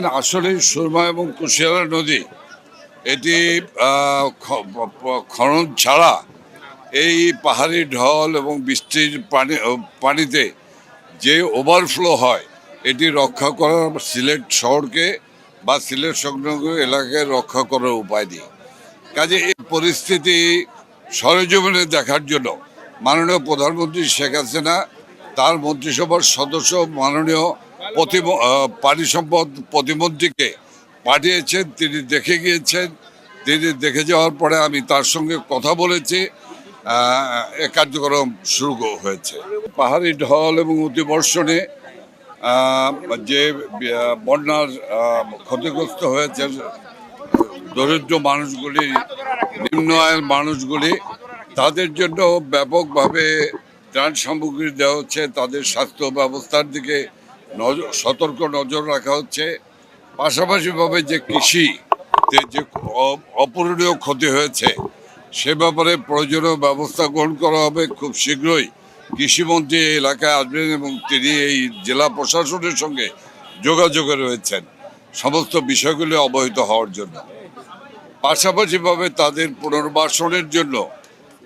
আসলে সুরমা এবং কুশিয়ারা নদী, এটি খনন ছাড়া এই পাহাড়ি ঢল এবং বৃষ্টির পানি পানিতে যে ওভারফ্লো হয়, এটি রক্ষা করার সিলেট শহরকে বা সিলেট সংলগ্ন এলাকায় রক্ষা করার উপায় নেই কাজে এই পরিস্থিতি সরেজমিনে দেখার জন্য মাননীয় প্রধানমন্ত্রী শেখ হাসিনা, তার মন্ত্রিসভার সদস্য মাননীয় পানি সম্পদ প্রতিমন্ত্রীকে পাঠিয়েছেন, তিনি দেখে গিয়েছেন। তিনি দেখে যাওয়ার পরে আমি তার সঙ্গে কথা বলেছি। এ কার্যক্রম শুরু হয়েছে। পাহাড়ি ঢল এবং অতিবর্ষণে যে বন্যার ক্ষতিগ্রস্ত হয়েছে, দরিদ্র মানুষগুলি নিম্ন আয়ের মানুষগুলি, তাদের জন্য ব্যাপকভাবে ত্রাণ সামগ্রী দেওয়া হচ্ছে, তাদের স্বাস্থ্য ব্যবস্থার দিকে সতর্ক নজর রাখা হচ্ছে। পাশাপাশিভাবে যে কৃষি যে অপূরণীয় ক্ষতি হয়েছে, সে ব্যাপারে প্রয়োজনীয় ব্যবস্থা গ্রহণ করা হবে খুব শীঘ্রই। কৃষিমন্ত্রী এই এলাকায় আসবেন এবং তিনি এই জেলা প্রশাসনের সঙ্গে যোগাযোগে রয়েছেন। সমস্ত বিষয়গুলি অবহিত হওয়ার জন্য। পাশাপাশিভাবে তাদের পুনর্বাসনের জন্য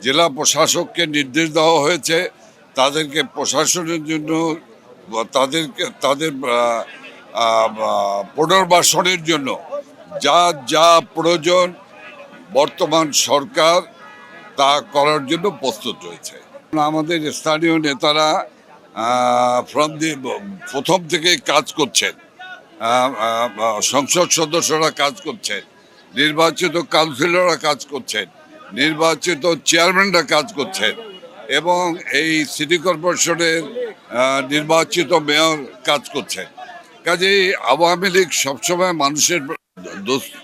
জেলা প্রশাসককে নির্দেশ দেওয়া হয়েছে। তাদেরকে প্রশাসনের জন্য তাদের আহ, পুনর্বাসনের জন্য যা যা প্রয়োজন বর্তমান সরকার তা করার জন্য প্রস্তুত রয়েছে। আমাদের স্থানীয় নেতারা ফ্রম দি প্রথম থেকে কাজ করছেন। সংসদ সদস্যরা কাজ করছেন নির্বাচিত কাউন্সিলররা কাজ করছেন নির্বাচিত চেয়ারম্যানরা কাজ করছেন। এবং এই সিটি কর্পোরেশনের নির্বাচিত মেয়র কাজ করছে কাজেই আওয়ামী লীগ সবসময় মানুষের দুস-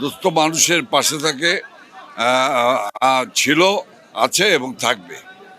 দুস্থ মানুষের পাশে থাকে ছিল, আছে এবং থাকবে।